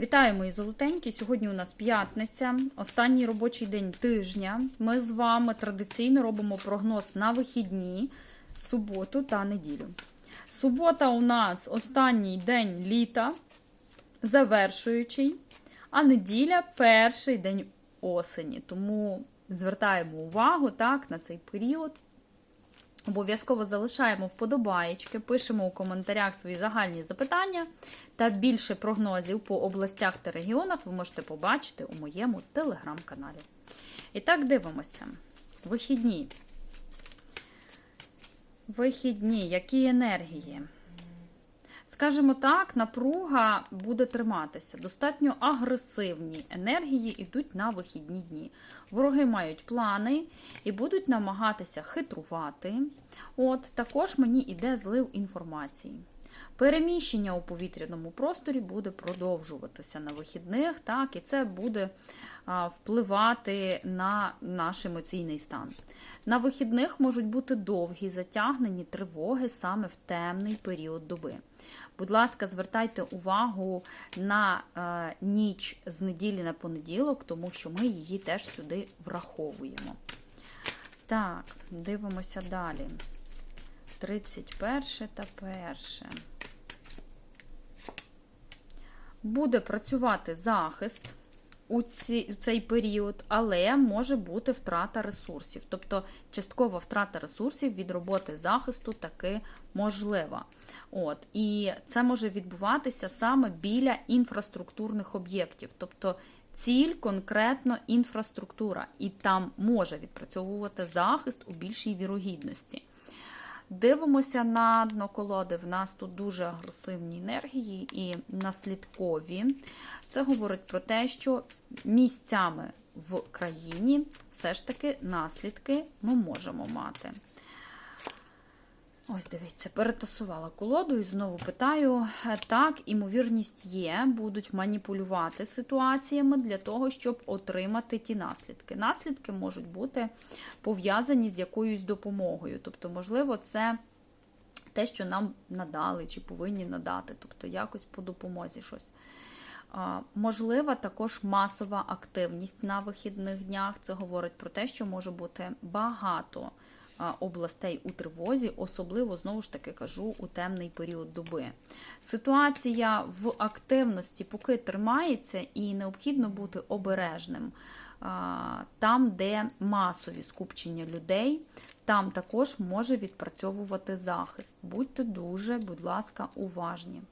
Вітаю, мої золотенькі. Сьогодні у нас п'ятниця, останній робочий день тижня. Ми з вами традиційно робимо прогноз на вихідні, суботу та неділю. Субота у нас останній день літа, завершуючий, а неділя перший день осені. Тому звертаємо увагу так, на цей період. Обов'язково залишаємо вподобаєчки, пишемо у коментарях свої загальні запитання та більше прогнозів по областях та регіонах ви можете побачити у моєму телеграм-каналі. І так, дивимося. Вихідні. Вихідні, які енергії? Скажімо так, напруга буде триматися. Достатньо агресивні енергії йдуть на вихідні дні. Вороги мають плани і будуть намагатися хитрувати. От також мені йде злив інформації. Переміщення у повітряному просторі буде продовжуватися на вихідних, так, і це буде впливати на наш емоційний стан. На вихідних можуть бути довгі затягнені тривоги саме в темний період доби. Будь ласка, звертайте увагу на е, ніч з неділі на понеділок, тому що ми її теж сюди враховуємо. Так, дивимося далі. 31 та 1. Буде працювати захист у, ці, у цей період, але може бути втрата ресурсів. Тобто часткова втрата ресурсів від роботи захисту таки можлива. От, І це може відбуватися саме біля інфраструктурних об'єктів. Тобто ціль конкретно інфраструктура, і там може відпрацьовувати захист у більшій вірогідності. Дивимося на дно колоди. В нас тут дуже агресивні енергії і наслідкові. Це говорить про те, що місцями в країні все ж таки наслідки ми можемо мати. Ось, дивіться, перетасувала колоду і знову питаю: так, імовірність є, будуть маніпулювати ситуаціями для того, щоб отримати ті наслідки. Наслідки можуть бути пов'язані з якоюсь допомогою. Тобто, можливо, це те, що нам надали чи повинні надати, тобто якось по допомозі щось. Можлива також масова активність на вихідних днях. Це говорить про те, що може бути багато областей у тривозі, особливо, знову ж таки кажу, у темний період доби. Ситуація в активності поки тримається, і необхідно бути обережним. Там, де масові скупчення людей, там також може відпрацьовувати захист. Будьте дуже, будь ласка, уважні.